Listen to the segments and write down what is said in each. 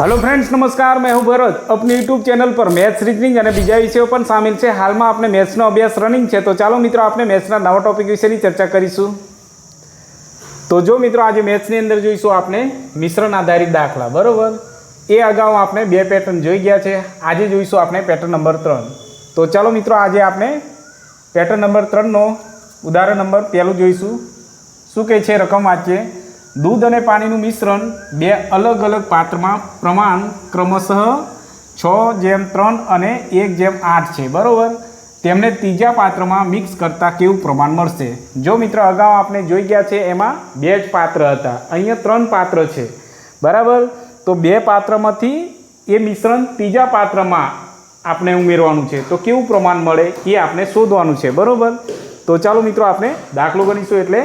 Hello friends નમસ્કાર. મેં હું ભરત. આપની યુટ્યુબ ચેનલ પર મેથ્સ રીઝનિંગ અને બીજા વિષયો પણ સામેલ છે. હાલમાં આપણે મેથ્સનો અભ્યાસ રનિંગ છે. તો ચાલો મિત્રો, આપણે મેથ્સના નવા ટોપિક વિશેની ચર્ચા કરીશું. તો જો મિત્રો, આજે મેથ્સની અંદર જોઈશું આપણે મિશ્રણ આધારિત દાખલા. બરાબર? એ અગાઉ આપણે બે પેટર્ન જોઈ ગયા છે. આજે જોઈશું આપણે પેટર્ન નંબર ત્રણ. તો ચાલો મિત્રો, આજે આપણે પેટર્ન નંબર ત્રણનો ઉદાહરણ નંબર પહેલું જોઈશું. શું કહે છે? રકમ વાંચીએ. દૂધ અને પાણીનું મિશ્રણ બે અલગ અલગ પાત્રમાં પ્રમાણ ક્રમશઃ છ જેમ ત્રણ અને એક જેમ આઠ છે, બરાબર? તેમને ત્રીજા પાત્રમાં મિક્સ કરતાં કેવું પ્રમાણ મળશે? જો મિત્ર, અગાઉ આપણે જોઈ ગયા છે, એમાં બે જ પાત્ર હતા. અહીંયા ત્રણ પાત્ર છે, બરાબર? તો બે પાત્રમાંથી એ મિશ્રણ ત્રીજા પાત્રમાં આપણે ઉમેરવાનું છે. તો કેવું પ્રમાણ મળે એ આપણે શોધવાનું છે, બરાબર? તો ચાલો મિત્રો, આપણે દાખલો ગણીશું એટલે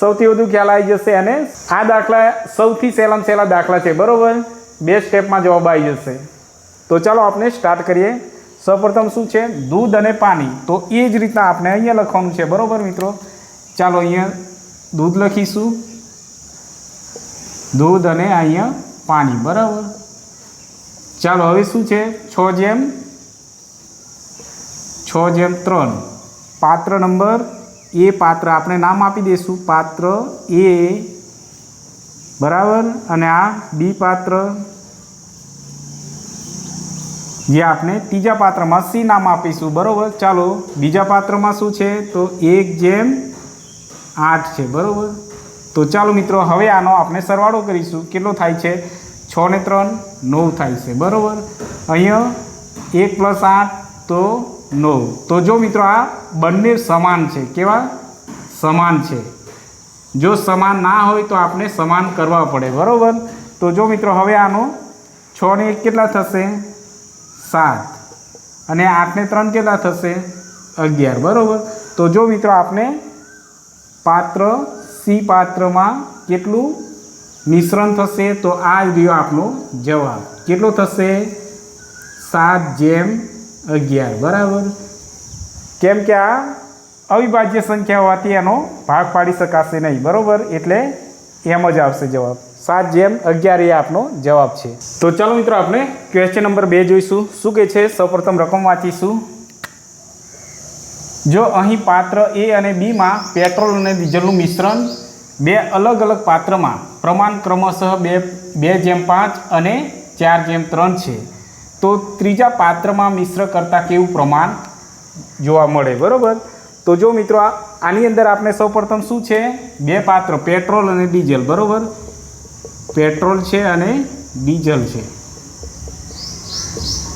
સૌથી વધુ ખ્યાલ આવી જશે અને આ દાખલા સૌથી સહેલામ સહેલા દાખલા છે, બરાબર? બે સ્ટેપમાં જવાબ આવી જશે. તો ચાલો આપણે સ્ટાર્ટ કરીએ. સૌપ્રથમ શું છે? દૂધ અને પાણી. તો એ જ રીતના આપણે અહીંયા લખવાનું છે, બરાબર મિત્રો? ચાલો અહીંયા દૂધ લખીશું. દૂધ અને અહીંયા પાણી, બરાબર? ચાલો હવે શું છે? છ જેમ છ જેમ ત્રણ. પાત્ર નંબર એ પાત્ર આપણે નામ આપી દઈશું. પાત્ર એ બરાબર? અને આ બી પાત્ર જે આપણે ત્રીજા પાત્રમાં સી નામ આપીશું. બરાબર? ચાલો, બીજા પાત્રમાં શું છે? તો એક જેમ આઠ છે. બરાબર? તો ચાલો મિત્રો, હવે આનો આપણે સરવાળો કરીશું. કેટલો થાય છે? છ ને ત્રણ, નવ થાય છે. બરાબર? અહીંયા એક પ્લસ આઠ, તો નવ તો જો મિત્રો આ બંને સમાન છે. કેવા? સમાન છે. જો સમાન ના હોય તો આપણે સમાન કરવા પડે. બરાબર? તો જો મિત્રો હવે આનો છ ને એક કેટલા થશે? સાત. અને આઠને ત્રણ કેટલા થશે? અગિયાર. બરાબર? તો જો મિત્રો આપણે પાત્ર સી પાત્રમાં કેટલું મિશ્રણ થશે? તો આ રહ્યો આપણો જવાબ. કેટલો થશે? સાત જેમ અગિયાર, બરાબર? કેમ કે આ અવિભાજ્ય સંખ્યા હોવાથી એનો ભાગ પાડી શકાશે નહીં, બરાબર? એટલે એમ જ આવશે જવાબ. સાત જેમ અગિયાર એ આપનો જવાબ છે. તો ચાલો મિત્રો, આપણે ક્વેશ્ચન નંબર બે જોઈશું. શું કહે છે? સૌપ્રથમ રકમ વાંચીશું. જો અહીં પાત્ર એ અને બીમાં પેટ્રોલ અને ડીઝલનું મિશ્રણ બે અલગ અલગ પાત્રમાં પ્રમાણ ક્રમશઃ બે બે જેમ પાંચ અને ચાર જેમ ત્રણ છે. તો ત્રીજા પાત્રમાં મિશ્ર કરતાં કેવું પ્રમાણ જોવા મળે, બરાબર? તો જો મિત્રો આની અંદર આપણે સૌપ્રથમ શું છે? બે પાત્ર, પેટ્રોલ અને ડીઝલ, બરાબર? પેટ્રોલ છે અને ડીઝલ છે.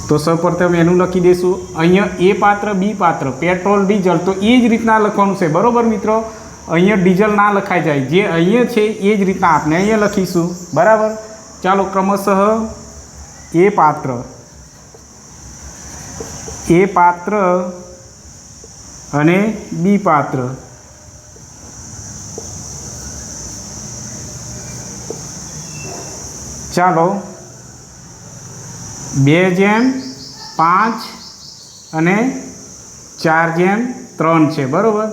તો સૌપ્રથમ એનું લખી દઈશું. અહીંયા એ પાત્ર, બી પાત્ર, પેટ્રોલ, ડીઝલ, તો એ જ રીતના લખવાનું છે, બરાબર મિત્રો? અહીંયા ડીઝલ ના લખાઈ જાય. જે અહીંયા છે, એ જ રીતના આપણે અહીંયા લખીશું. બરાબર? ચાલો, ક્રમશઃ એ પાત્ર. એ પાત્ર અને બી પાત્ર. ચાલો, બે જેમ પાંચ અને ચાર જેમ ત્રણ છે, બરાબર?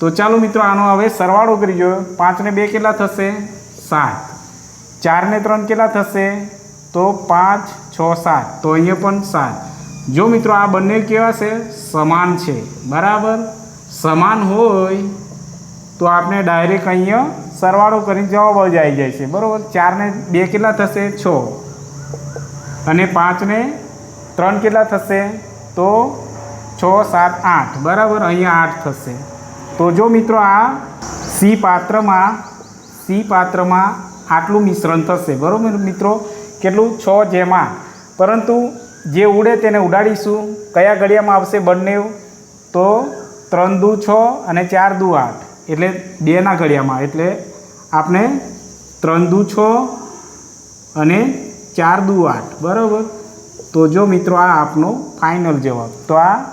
તો ચાલો મિત્રો, આનો હવે સરવાળો કરી જોયો. પાંચને બે કેટલા થશે? સાત. ચારને ત્રણ કેટલા થશે? તો પાંચ, છ, સાત. તો અહીંયા પણ સાત. જો મિત્રો આ બંને કેવા છે? સમાન છે. બરાબર? સમાન હોય તો આપણે ડાયરેક્ટ અહીંયા સરવાળો કરીને જવાબ જ આવી જાય છે. બરાબર? ચારને બે કેટલા થશે? છ. અને પાંચને ત્રણ કેટલા થશે? તો છ, સાત, આઠ. બરાબર? અહીંયા આઠ થશે. તો જો મિત્રો આ સી પાત્રમાં સી પાત્રમાં આટલું મિશ્રણ થશે. બરાબર મિત્રો? કેટલું? છ જેમાં. પરંતુ જે ઉડે તેને ઉડાડીશું. કયા ઘડિયામાં આવશે બંને? તો ત્રણ દુ છ અને ચાર દુ આઠ. એટલે બેના ઘડિયામાં. એટલે આપણે ત્રણ દુ છ અને ચાર દુ આઠ. બરાબર? તો જો મિત્રો, આ આપનો ફાઇનલ જવાબ. તો આ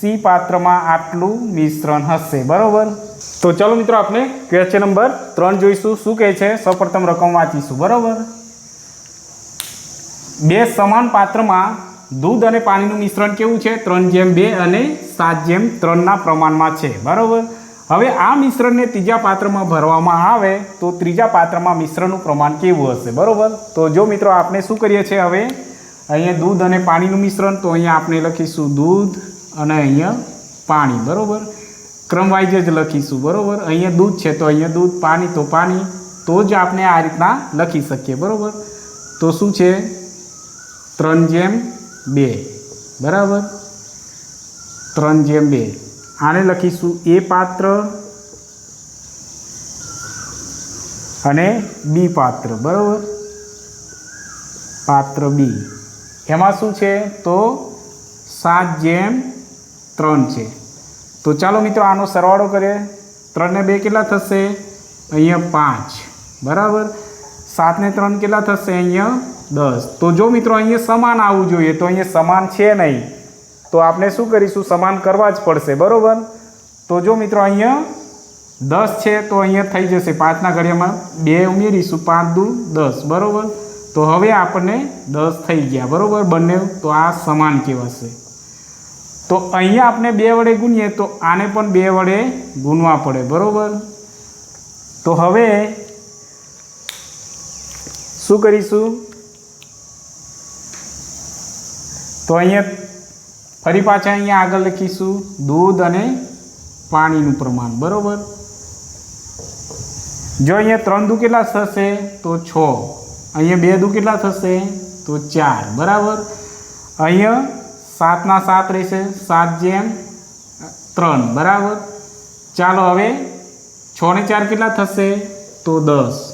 સી પાત્રમાં આટલું મિશ્રણ હશે. બરાબર? તો ચાલો મિત્રો આપણે ક્વેશ્ચન નંબર ત્રણ જોઈશું. શું કહે છે? સૌપ્રથમ રકમ વાંચીશું. બરાબર? બે સમાન પાત્રમાં દૂધ અને પાણીનું મિશ્રણ કેવું છે? ત્રણ જેમ બે અને સાત જેમ ત્રણના પ્રમાણમાં છે. બરાબર? હવે આ મિશ્રણને ત્રીજા પાત્રમાં ભરવામાં આવે તો ત્રીજા પાત્રમાં મિશ્રણનું પ્રમાણ કેવું હશે? બરાબર? તો જો મિત્રો આપણે શું કરીએ છીએ હવે? અહીંયા દૂધ અને પાણીનું મિશ્રણ, તો અહીંયા આપણે લખીશું દૂધ અને અહીંયા પાણી. બરાબર? ક્રમવાઇઝ જ લખીશું. બરાબર? અહીંયા દૂધ છે, તો અહીંયા દૂધ, પાણી, તો પાણી. તો જ આપણે આ રીતના લખી શકીએ. બરાબર? તો શું છે? ત્રણ જેમ બે. બરાબર? ત્રણ જેમ બે. આને લખીશું એ પાત્ર અને બી પાત્ર. બરાબર? પાત્ર બી. એમાં શું છે? તો સાત જેમ ત્રણ છે. તો ચાલો મિત્રો આનો સરવાળો કરીએ. ત્રણને બે કેટલા થશે? અહીંયા પાંચ. બરાબર? સાતને ત્રણ કેટલા થશે? અહીંયા દસ તો જો મિત્રો અહીંયા સમાન આવવું જોઈએ, તો અહીંયા સમાન છે નહીં. તો આપણે શું કરીશું? સમાન કરવા જ પડશે, બરાબર? તો જો મિત્રો અહીંયા દસ છે, તો અહીંયા થઈ જશે પાંચના ઘડિયામાં. બે ઉમેરીશું, પાંચ દુ દસ, બરાબર? તો હવે આપણને દસ થઈ ગયા, બરાબર બંને? તો આ સમાન કહેવાશે. તો અહીંયા આપણે બે વડે ગુણીએ, તો આને પણ બે વડે ગુણવા પડે, બરાબર? તો હવે શું કરીશું? તો અહીંયા ફરી પાછા અહીંયા આગળ લખીશું. દૂધ અને પાણીનું પ્રમાણ, બરાબર? જો અહીંયા ત્રણ દુ કેટલા થશે તો છ. અહીંયા બે દુ કેટલા થશે તો ચાર, બરાબર? અહીંયા સાતના સાત રહેશે, સાત જેમ ત્રણ, બરાબર? ચાલો હવે છ ને ચાર કેટલા થશે તો દસ.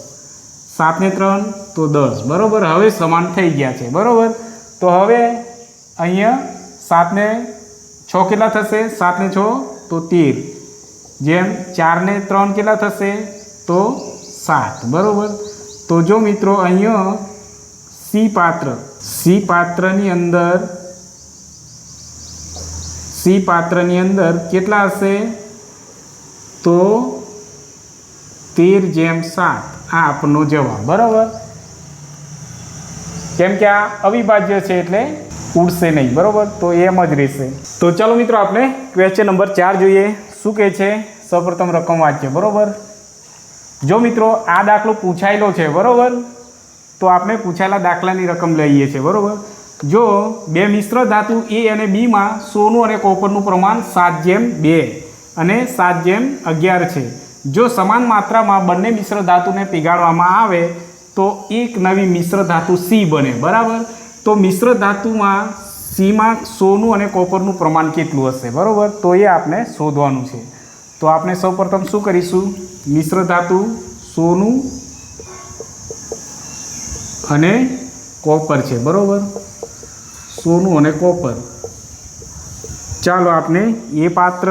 સાતને ત્રણ તો દસ, બરાબર? હવે સમાન થઈ ગયા છે, બરાબર? તો હવે અહીંયા સાતને છ કેટલા થશે? સાતને છ, તો તેર. જેમ ચારને ત્રણ કેટલા થશે? તો સાત. બરાબર? તો જો મિત્રો, અહીંયા સી પાત્ર. સી પાત્રની અંદર, સી પાત્રની અંદર કેટલા હશે? તો તેર જેમ સાત. આ આપનો જવાબ. બરાબર? કેમ કે આ અવિભાજ્ય છે એટલે ઉડશે નહીં, બરાબર? તો એમ જ રહેશે. તો ચાલો મિત્રો, આપણે ક્વેશ્ચન નંબર ચાર જોઈએ. શું કહે છે? સૌપ્રથમ રકમ વાંચીએ બરાબર? જો મિત્રો, આ દાખલો પૂછાયેલો છે, બરાબર? તો આપણે પૂછાયેલા દાખલાની રકમ લઈએ છીએ, બરાબર? જો બે મિશ્ર ધાતુ એ અને બીમાં સોનું અને કોપરનું પ્રમાણ સાત જેમ બે અને સાત જેમ અગિયાર છે. જો સમાન માત્રામાં બંને મિશ્ર ધાતુને પીગાળવામાં આવે, તો એક નવી મિશ્ર ધાતુ સી બને, બરાબર? તો મિશ્ર ધાતુમાં સીમાં સોનું અને કોપરનું પ્રમાણ કેટલું હશે? બરાબર? તો એ આપણે શોધવાનું છે. તો આપણે સૌપ્રથમ શું કરીશું? મિશ્ર ધાતુ, સોનું અને કોપર છે. બરાબર? સોનું અને કોપર. ચાલો આપણે એ પાત્ર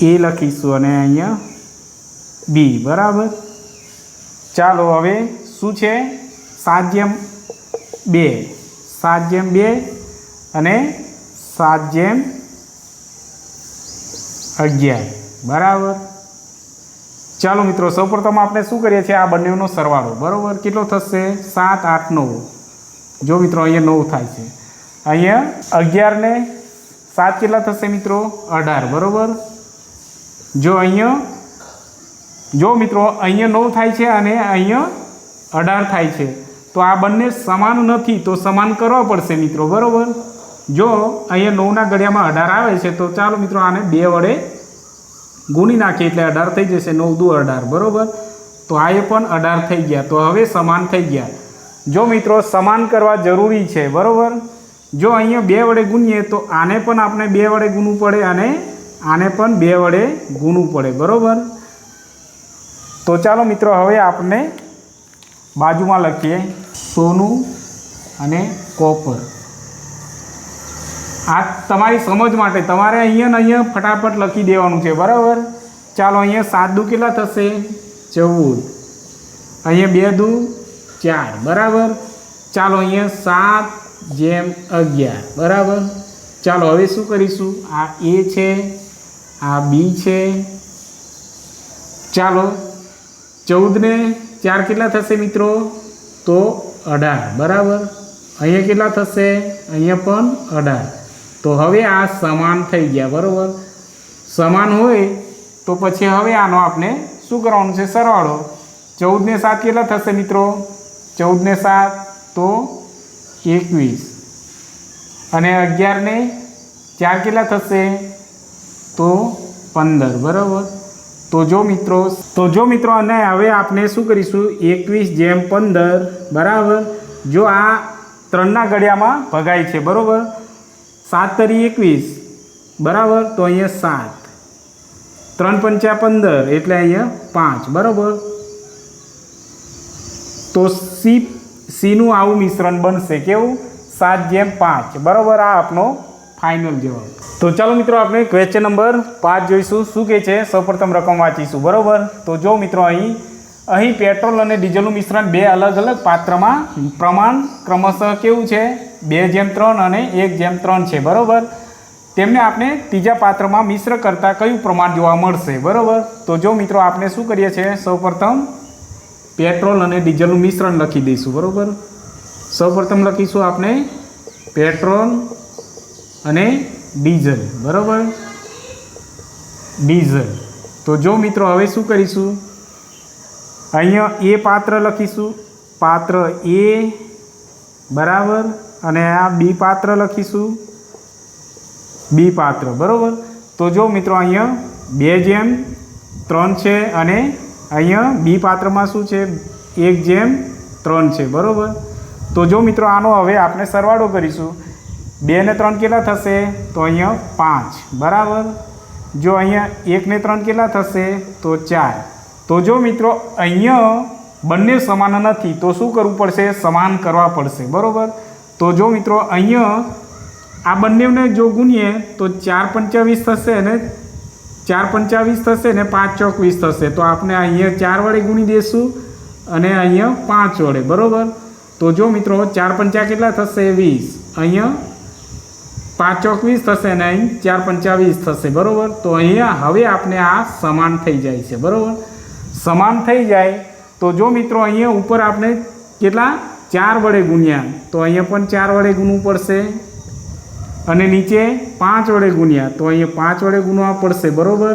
એ લખીશું અને અહીંયા બી. બરાબર? ચાલો હવે શું છે? સાત જેમ બે. સાત જેમ બે અને સાત જેમ અગિયાર. બરાબર? ચાલો મિત્રો, સૌપ્રથમ આપણે શું કરીએ છીએ? આ બંનેનો સરવાળો. બરાબર? કેટલો થશે? સાત, આઠ, નવ. જો મિત્રો, અહીંયા નવ થાય છે. અહીંયા અગિયારને સાત કેટલા થશે મિત્રો? અઢાર. બરાબર? જો અહીંયા, જો મિત્રો, અહીંયા નવ થાય છે અને અહીંયા અઢાર થાય છે. તો આ બંને સમાન નથી, તો સમાન કરવા પડશે મિત્રો, બરાબર? જો અહીંયા નવના ઘડિયામાં અઢાર આવે છે, તો ચાલો મિત્રો આને બે વડે ગુણી નાખીએ, એટલે અઢાર થઈ જશે, નવ દુ અઢાર, બરાબર? તો આ એ પણ અઢાર થઈ ગયા, તો હવે સમાન થઈ ગયા. જો મિત્રો, સમાન કરવા જરૂરી છે, બરાબર? જો અહીંયા બે વડે ગુણીએ, તો આને પણ આપણે બે વડે ગુણવું પડે અને આને પણ બે વડે ગુણવું પડે, બરાબર? તો ચાલો મિત્રો, હવે આપણે બાજુમાં લખીએ, સોનું અને કોપર. આ તમારી સમજ માટે તમારે અહીંયા ને અહીંયા ફટાફટ લખી દેવાનું છે, બરાબર? ચાલો અહીંયા સાત દુ કેટલા થશે? ચૌદ. અહીંયા બે દુ, ચાર, બરાબર? ચાલો અહીંયા સાત જેમ અગિયાર, બરાબર? ચાલો હવે શું કરીશું? આ એ છે, આ બી છે. ચાલો, ચૌદને ચાર કેટલા થશે મિત્રો? તો અઢાર. બરાબર? અહીંયા કેટલા થશે? અહીંયા પણ અઢાર. તો હવે આ સમાન થઈ ગયા, બરાબર? સમાન હોય તો પછી હવે આનો આપણે શું કરવાનું છે? સરવાળો. ચૌદને સાત કેટલા થશે મિત્રો? ચૌદને સાત તો એકવીસ. અને અગિયારને ચાર કેટલા થશે? તો પંદર. બરાબર? તો જો મિત્રો, તો જો મિત્રો અને હવે આપણે શું કરીશું? એકવીસ જેમ પંદર, બરાબર? જો આ ત્રણના ગળિયામાં ભગાય છે, બરાબર? સાત તરી એકવીસ, બરાબર? તો અહીંયા સાત. ત્રણ પંચા પંદર, એટલે અહીંયા પાંચ, બરાબર? તો સી, સીનું આવું મિશ્રણ બનશે, કેવું? સાત જેમ પાંચ, બરાબર? આ આપણો ફાઇનલ જવાબ. તો ચાલો મિત્રો આપણે ક્વેશ્ચન નંબર પાંચ જોઈશું. શું કહે છે? સૌપ્રથમ રકમ વાંચીશું. બરાબર? તો જો મિત્રો અહીં અહીં પેટ્રોલ અને ડીઝલનું મિશ્રણ બે અલગ અલગ પાત્રમાં પ્રમાણ ક્રમશઃ કેવું છે? બે જેમ ત્રણ અને એક જેમ ત્રણ છે. બરાબર? તેમને આપણે ત્રીજા પાત્રમાં મિશ્ર કરતાં કયું પ્રમાણ જોવા મળશે? બરાબર? તો જો મિત્રો આપણે શું કરીએ છીએ? સૌપ્રથમ પેટ્રોલ અને ડીઝલનું મિશ્રણ લખી દઈશું. બરાબર? સૌપ્રથમ લખીશું આપણે પેટ્રોલ અને ડીઝલ, બરાબર? ડીઝલ. તો જો મિત્રો, હવે શું કરીશું? અહીંયા એ પાત્ર લખીશું. પાત્ર એ, બરાબર? અને આ બી પાત્ર લખીશું. બી પાત્ર, બરાબર? તો જો મિત્રો, અહીંયા બે જેમ ત્રણ છે અને અહીંયા બી પાત્રમાં શું છે? એક જેમ ત્રણ છે, બરાબર? તો જો મિત્રો, આનો હવે આપણે સરવાળો કરીશું. બે ને ત્રણ કેટલા થશે? તો અહીંયા પાંચ. બરાબર? જો અહીંયા એક ને ત્રણ કેટલા થશે? તો ચાર. તો જો મિત્રો, અહીંયા બંને સમાન નથી, તો શું કરવું પડશે? સમાન કરવા પડશે. બરાબર? તો જો મિત્રો, અહીંયા આ બંનેને જો ગુણીએ, તો ચાર પંચાવીસ થશે અને ચાર પંચાવીસ થશે ને પાંચ ચોકવીસ થશે. તો આપણે અહીંયા ચાર વડે ગુણી દઈશું અને અહીંયા પાંચ વડે. બરાબર? તો જો મિત્રો, ચાર પંચા કેટલા થશે? વીસ. અહીંયા પાંચ ચોકવીસ થશે ને અહીં ચાર પંચાવીસ થશે, બરાબર? તો અહીંયા હવે આપણે આ સમાન થઈ જાય છે, બરાબર? સમાન થઈ જાય તો જો મિત્રો અહીંયા ઉપર આપણે કેટલા? ચાર વડે ગુણ્યા. તો અહીંયા પણ ચાર વડે ગુણવું પડશે. અને નીચે પાંચ વડે ગુણ્યા. તો અહીંયા પાંચ વડે ગુણવા પડશે, બરાબર?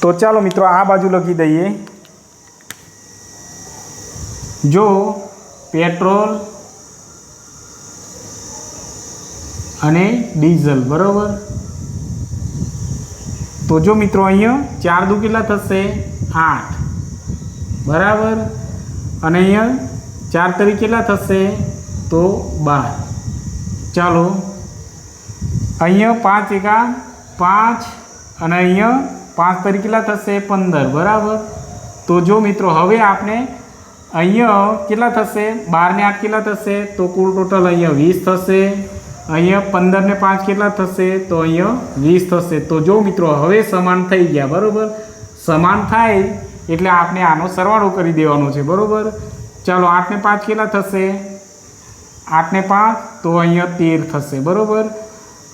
તો ચાલો મિત્રો આ બાજુ લખી દઈએ. જો પેટ્રોલ અને ડીઝલ, બરાબર? તો જો મિત્રો અહીંયા ચાર દુ કેટલા થશે? આઠ. બરાબર? અને અહીંયા ચાર તરી કેટલા થશે? તો બાર. ચાલો. અહીંયા પાંચ એકા પાંચ અને અહીંયા પાંચ તરી કેટલા થશે? પંદર. બરાબર? તો જો મિત્રો, હવે આપણે અહીંયા કેટલા થશે? બારને આઠ કેટલા થશે? તો કુલ ટોટલ અહીંયા વીસ થશે. અહીંયા પંદર ને પાંચ કેટલા થશે? તો અહીંયા વીસ થશે. તો જો મિત્રો, હવે સમાન થઈ ગયા, બરાબર? સમાન થાય એટલે આપણે આનો સરવાળો કરી દેવાનો છે, બરાબર? ચાલો, આઠ ને પાંચ કેટલા થશે? આઠ ને પાંચ, તો અહીંયા તેર થશે, બરાબર?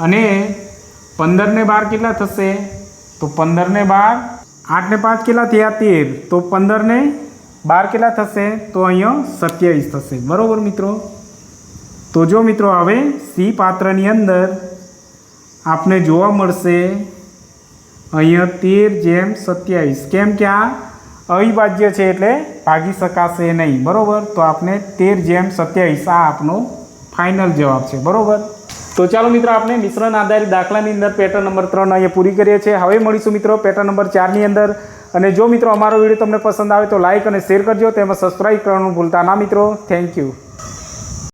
અને પંદર ને બાર કેટલા થશે? તો પંદર ને બાર, આઠ ને પાંચ કેટલા થયા? તેર. તો પંદર ને બાર કેટલા થશે? તો અહીંયા સત્યાવીસ થશે, બરાબર મિત્રો? તો જો મિત્રો હવે સી પાત્રની અંદર આપને જોવા મળશે અહીંયા તેર જેમ સત્યાવીસ. કેમ કે આ અવિભાજ્ય છે એટલે ભાગી શકાશે નહીં. બરાબર? તો આપને તેર જેમ સત્યાવીસ. આ આપનો ફાઇનલ જવાબ છે. બરાબર? તો ચાલો મિત્રો, આપણે મિશ્રણ આધારિત દાખલાની અંદર પેટર્ન નંબર ત્રણ અહીંયા પૂરી કરીએ છીએ. હવે મળીશું મિત્રો પેટર્ન નંબર ચારની અંદર. અને જો મિત્રો અમારો વીડિયો તમને પસંદ આવે તો લાઇક અને શેર કરજો. તેમજ સબસ્ક્રાઈબ કરવાનું ભૂલતા ના મિત્રો. Thank you